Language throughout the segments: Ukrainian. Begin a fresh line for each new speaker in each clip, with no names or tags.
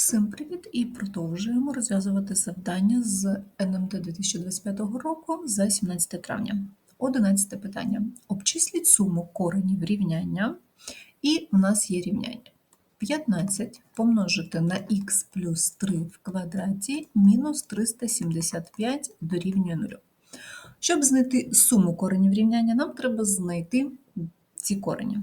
Всім привіт! І продовжуємо розв'язувати завдання з НМТ 2025 року за 17 травня. 11 питання. Обчисліть суму коренів рівняння, і у нас є рівняння. 15 помножити на х плюс 3 в квадраті мінус 375 дорівнює 0. Щоб знайти суму коренів рівняння, нам треба знайти ці корені.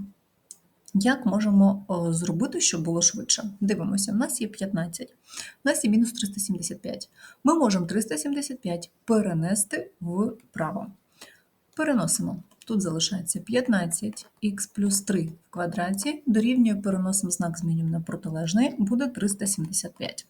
Як можемо зробити, щоб було швидше? Дивимося, в нас є 15, в нас є мінус 375. Ми можемо 375 перенести вправо. Переносимо. Тут залишається 15х плюс 3 в квадраті, дорівнює переносимо знак змінюємо на протилежний, буде 375.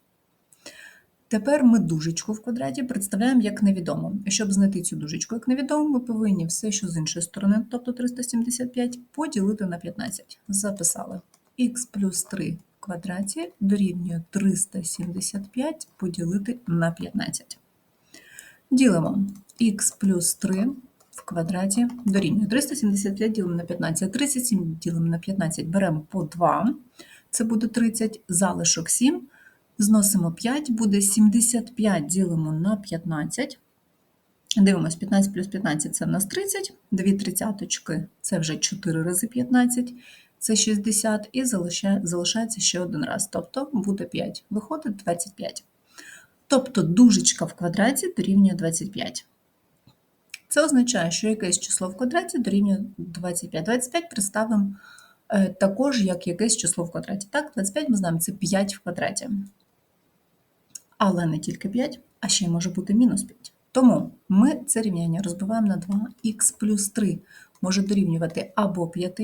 Тепер ми дужечку в квадраті представляємо як невідому. Щоб знайти цю дужечку як невідому, ми повинні все, що з іншої сторони, тобто 375, поділити на 15. Записали х плюс 3 в квадраті дорівнює 375 поділити на 15. Ділимо х плюс 3 в квадраті дорівнює 375 ділимо на 15, 37 ділимо на 15, беремо по 2, це буде 30, залишок 7. Зносимо 5, буде 75 ділимо на 15. Дивимось, 15 плюс 15 це в нас 30, 2 тридцяточки це вже 4 рази 15, це 60, і залишається ще один раз, тобто буде 5. Виходить 25. Тобто дужечка в квадраті дорівнює 25. Це означає, що якесь число в квадраті дорівнює 25. 25 представимо е, також як якесь число в квадраті. Так, 25 ми знаємо, це 5 в квадраті. Але не тільки 5, а ще й може бути мінус 5. Тому ми це рівняння розбиваємо на 2. х плюс 3 може дорівнювати або 5,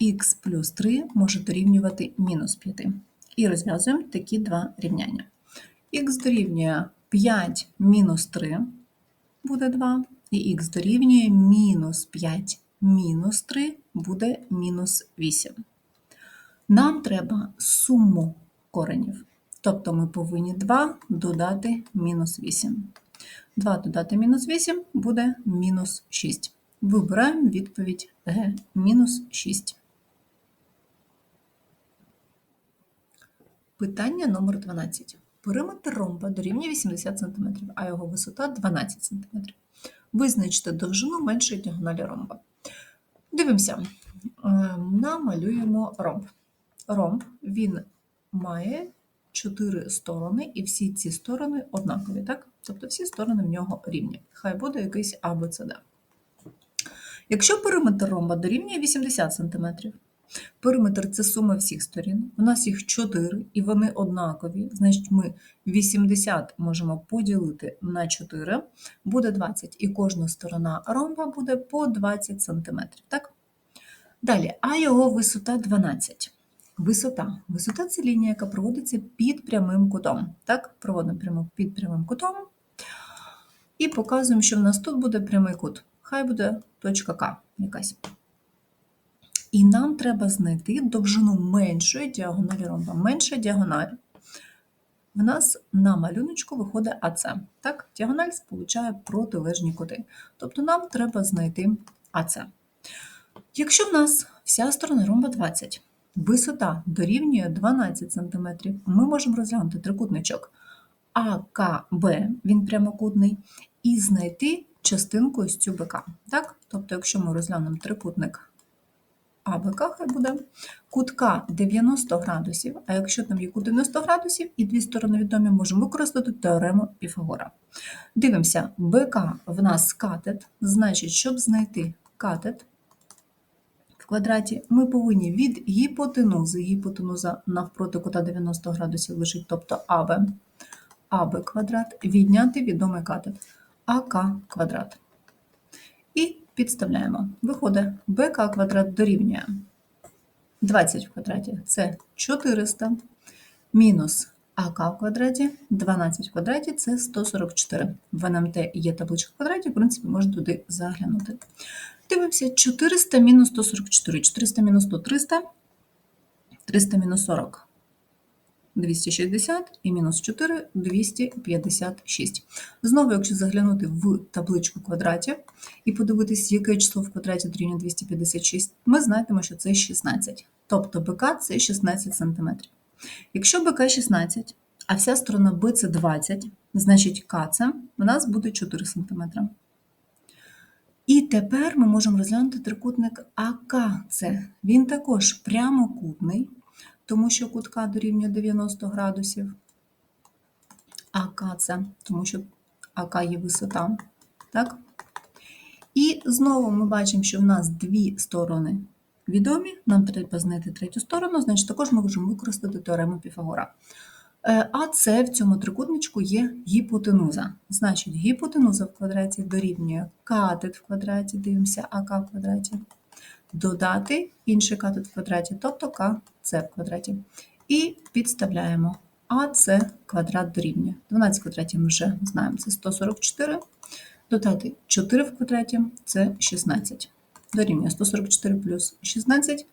х плюс 3 може дорівнювати мінус 5. І розв'язуємо такі два рівняння. х дорівнює 5 мінус 3 буде 2, і х дорівнює мінус 5 мінус 3 буде мінус 8. Нам треба суму коренів. Тобто ми повинні 2 додати мінус 8. 2 додати мінус 8 буде мінус 6. Вибираємо відповідь Г мінус 6. Питання номер 12. Периметр ромба дорівнює 80 см, а його висота 12 см. Визначте довжину меншої діагоналі ромба. Дивимося, намалюємо ромб. Ромб він має чотири сторони, і всі ці сторони однакові, так? Тобто всі сторони в нього рівні. Хай буде якийсь А, Б, С, Д. Якщо периметр ромба дорівнює 80 см, периметр це сума всіх сторін, у нас їх 4 і вони однакові, значить ми 80 можемо поділити на 4, буде 20, і кожна сторона ромба буде по 20 см. Так? Далі, а його висота 12. Висота. Висота це лінія, яка проводиться під прямим кутом. Так, проводимо прямо під прямим кутом. І показуємо, що в нас тут буде прямий кут. Хай буде точка К якась. І нам треба знайти довжину меншої діагоналі ромба. Менша діагональ. В нас на малюночку виходить АЦ. Так, діагональ сполучає протилежні кути. Тобто нам треба знайти АЦ. Якщо в нас вся сторона ромба 20, Висота дорівнює 12 см. Ми можемо розглянути трикутничок АКБ, він прямокутний, і знайти частинку ось цю БК. Так? Тобто, якщо ми розглянемо трикутник АБК, хай буде кутка 90 градусів, а якщо там є кут 90 градусів і дві сторони відомі, можемо використати теорему Піфагора. Дивимося, БК в нас катет, значить, щоб знайти катет, квадраті ми повинні від гіпотенузи, гіпотенуза навпроти кута 90 градусів лежить, тобто АБ, АБ квадрат, відняти відомий катет АК квадрат. І підставляємо. Виходить, БК квадрат дорівнює 20 в квадраті це 400, мінус АК в квадраті, 12 в квадраті це 144. В НМТ є табличка в квадраті, в принципі, можна туди заглянути. Дивимося 400 мінус 144, 400 мінус 100 300, 300 мінус 40 260 і мінус 4 256. Знову, якщо заглянути в табличку квадратів і подивитись, яке число в квадраті дорівнює 256, ми знайдемо, що це 16. Тобто БК це 16 см. Якщо БК 16, а вся сторона Б це 20, значить КЦ у нас буде 4 см. І тепер ми можемо розглянути трикутник АКЦ. Він також прямокутний, тому що кутка дорівнює 90 градусів. АКЦ, тому що АК є висота. Так? І знову ми бачимо, що в нас дві сторони відомі. Нам треба знайти третю сторону, значить також ми можемо використати теорему Піфагора. Е, А це в цьому трикутничку є гіпотенуза. Значить, гіпотенуза в квадраті дорівнює катет в квадраті, дивимося АК в квадраті. Додати інший катет в квадраті, тобто КЦ в квадраті. І підставляємо АЦ квадрат дорівнює. 12 в квадраті ми вже знаємо, це 144. Додати 4 в квадраті це 16. Дорівнює 144 плюс 16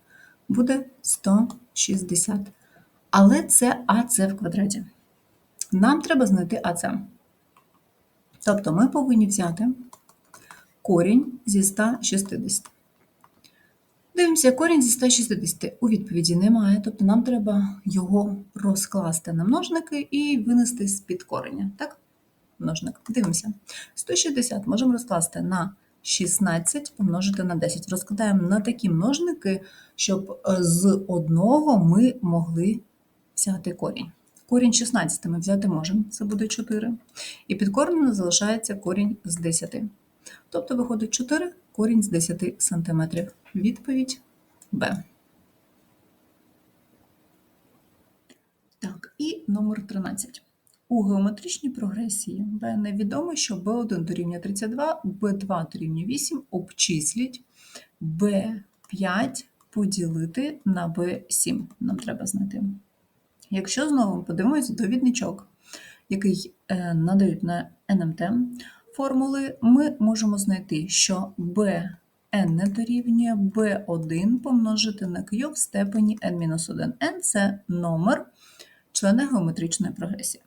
буде 160. Але це АЦ в квадраті. Нам треба знайти АЦ. Тобто ми повинні взяти корінь зі 160. Дивимося, корінь зі 160 у відповіді немає, тобто нам треба його розкласти на множники і винести з-під кореня. Так? Множник. Дивимося. 160 можемо розкласти на 16 помножити на 10. Розкладаємо на такі множники, щоб з одного ми могли взяти корінь. Корінь 16 ми взяти можемо, це буде 4. І під коренем залишається корінь з 10. Тобто виходить 4 корінь з 10 см. Відповідь Б. Так, і номер 13. У геометричній прогресії b невідомо, що b1 дорівнює 32, b2 дорівнює 8, обчисліть b5 поділити на b7. Нам треба знайти. Якщо знову подивимося довідничок, який е, надають на НМТ формули, ми можемо знайти, що b n дорівнює b1 помножити на q в степені n-1. n – це номер члена геометричної прогресії.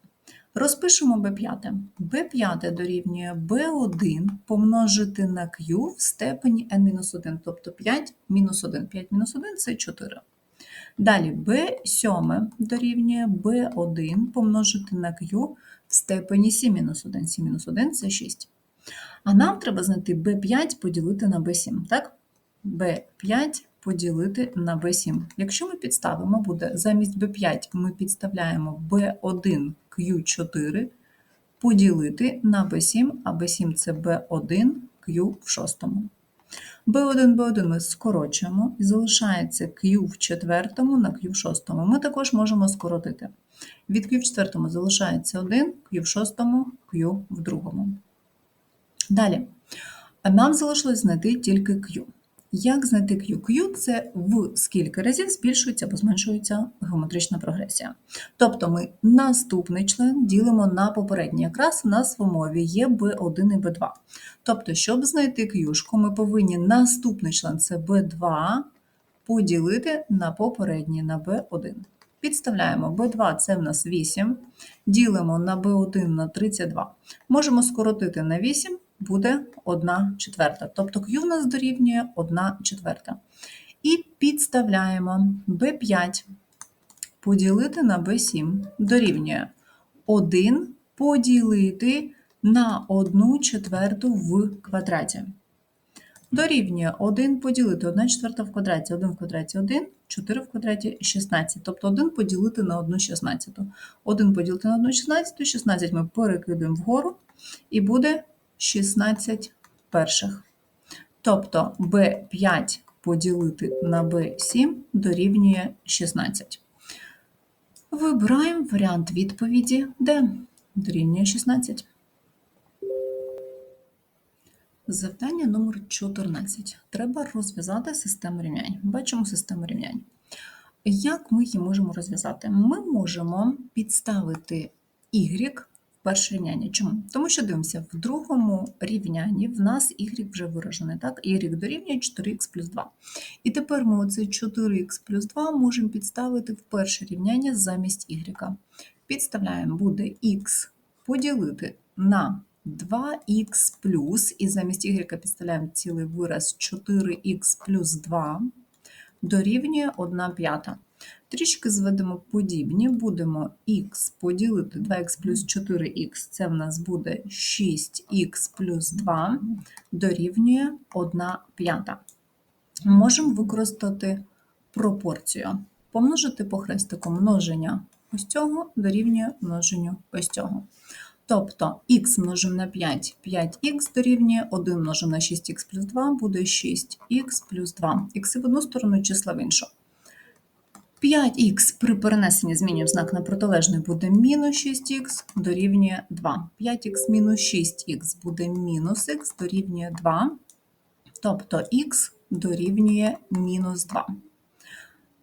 Розпишемо b5. b5 дорівнює b1 помножити на q в степені n-1, тобто 5 мінус 1. 5 мінус 1 – це 4. Далі b7 дорівнює b1 помножити на q в степені 7 мінус 1. 7 мінус 1 – це 6. А нам треба знайти b5 поділити на b7, так? b5 поділити на b7. Якщо ми підставимо, буде замість b5 ми підставляємо b1 q4 поділити на b7, а b7 це b1 q в шостому. B1, b1 ми скорочуємо і залишається q в четвертому на q в шостому. Ми також можемо скоротити. Від q в четвертому залишається 1, q в шостому, q в другому. Далі. Нам залишилось знайти тільки Q. Як знайти Q? Q – це в скільки разів збільшується або зменшується геометрична прогресія. Тобто ми наступний член ділимо на попередній. Якраз у нас в умові є B1 і B2. Тобто, щоб знайти Q, ми повинні наступний член це B2 поділити на попередній на B1. Підставляємо B2 це в нас 8, ділимо на B1 на 32. Можемо скоротити на 8 буде 1 четверта. Тобто Q в нас дорівнює 1 четверта. І підставляємо B5 поділити на B7 дорівнює 1 поділити на 1 четверту в квадраті. Дорівнює 1 поділити 1 четверта в квадраті, 1 в квадраті 1, 4 в квадраті 16. Тобто 1 поділити на 1 16. 1 поділити на 1 16, 16 ми перекидуємо вгору, і буде 16 перших. Тобто b5 поділити на b7 дорівнює 16. Вибираємо варіант відповіді D. Дорівнює 16. Завдання номер 14. Треба розв'язати систему рівнянь. Бачимо систему рівнянь. Як ми її можемо розв'язати? Ми можемо підставити y перше рівняння. Чому? Тому що дивимося, в другому рівнянні в нас y вже виражений, так? y дорівнює 4х плюс 2. І тепер ми оцей 4х плюс 2 можемо підставити в перше рівняння замість y. Підставляємо, буде х поділити на 2х плюс, і замість y підставляємо цілий вираз 4х плюс 2 дорівнює 1 п'ята. Трішки зведемо подібні, будемо х поділити 2х плюс 4х, це в нас буде 6х плюс 2 дорівнює 1 п'ята. Можемо використати пропорцію. Помножити по хрестику множення ось цього дорівнює множенню ось цього. Тобто х множимо на 5, 5х дорівнює 1 множимо на 6х плюс 2 буде 6х плюс 2. Х в одну сторону, числа в іншу. 5х при перенесенні змінюємо знак на протилежний буде мінус 6х дорівнює 2. 5х мінус 6х буде мінус х дорівнює 2. Тобто х дорівнює мінус 2.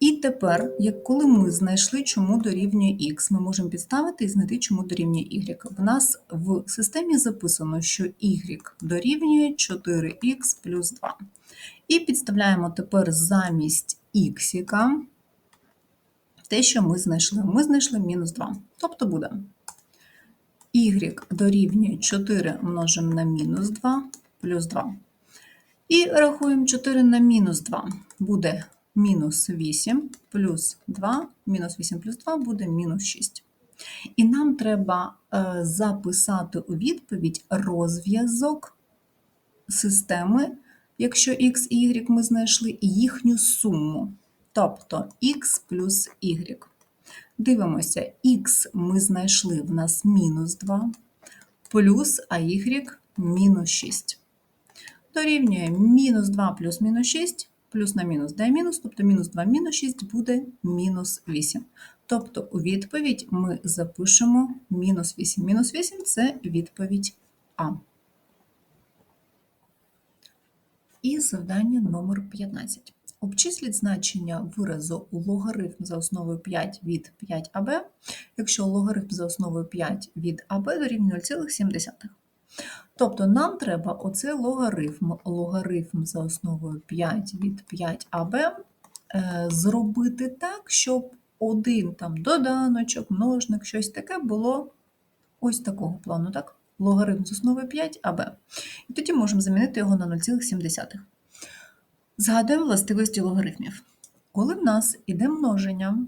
І тепер, як коли ми знайшли, чому дорівнює х, ми можемо підставити і знайти, чому дорівнює y. В нас в системі записано, що y дорівнює 4х плюс 2. І підставляємо тепер замість х те, що ми знайшли. Ми знайшли мінус 2. Тобто буде y дорівнює 4 множимо на мінус 2 плюс 2. І рахуємо 4 на мінус 2 буде мінус 8 плюс 2, мінус 8 плюс 2 буде мінус 6. І нам треба е, записати у відповідь розв'язок системи, якщо x і y ми знайшли, і їхню суму. Тобто x плюс y. Дивимося, x ми знайшли в нас мінус 2, плюс а y мінус 6. Дорівнює мінус 2 плюс мінус 6 плюс на мінус дає мінус, тобто мінус 2 мінус 6 буде мінус 8. Тобто у відповідь ми запишемо мінус 8. Мінус 8 це відповідь А. І завдання номер 15. Обчисліть значення виразу логарифм за основою 5 від 5аб, якщо логарифм за основою 5 від аб дорівнює 0,7. Тобто нам треба оцей логарифм, логарифм за основою 5 від 5аб е, зробити так, щоб один там доданочок, множник, щось таке було ось такого плану, так? Логарифм з основою 5аб. І тоді можемо замінити його на 0,7. Згадуємо властивості логарифмів. Коли в нас іде множення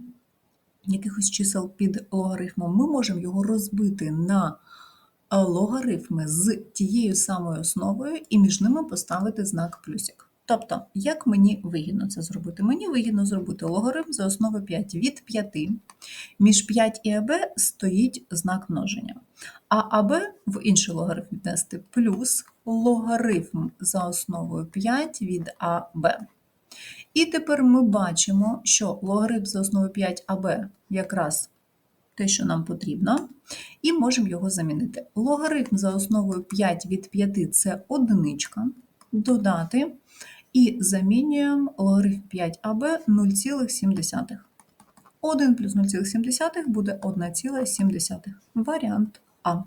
якихось чисел під логарифмом, ми можемо його розбити на логарифми з тією самою основою і між ними поставити знак плюсик. Тобто, як мені вигідно це зробити? Мені вигідно зробити логарифм за основою 5 від 5. Між 5 і АБ стоїть знак множення. А АБ в інший логарифм віднести плюс логарифм за основою 5 від АБ. І тепер ми бачимо, що логарифм за основою 5 АБ якраз те, що нам потрібно, і можемо його замінити. Логарифм за основою 5 від 5 це одиничка, додати, і замінюємо логарифм 5аб 0,7. 1 плюс 0,7 буде 1,7. Варіант А.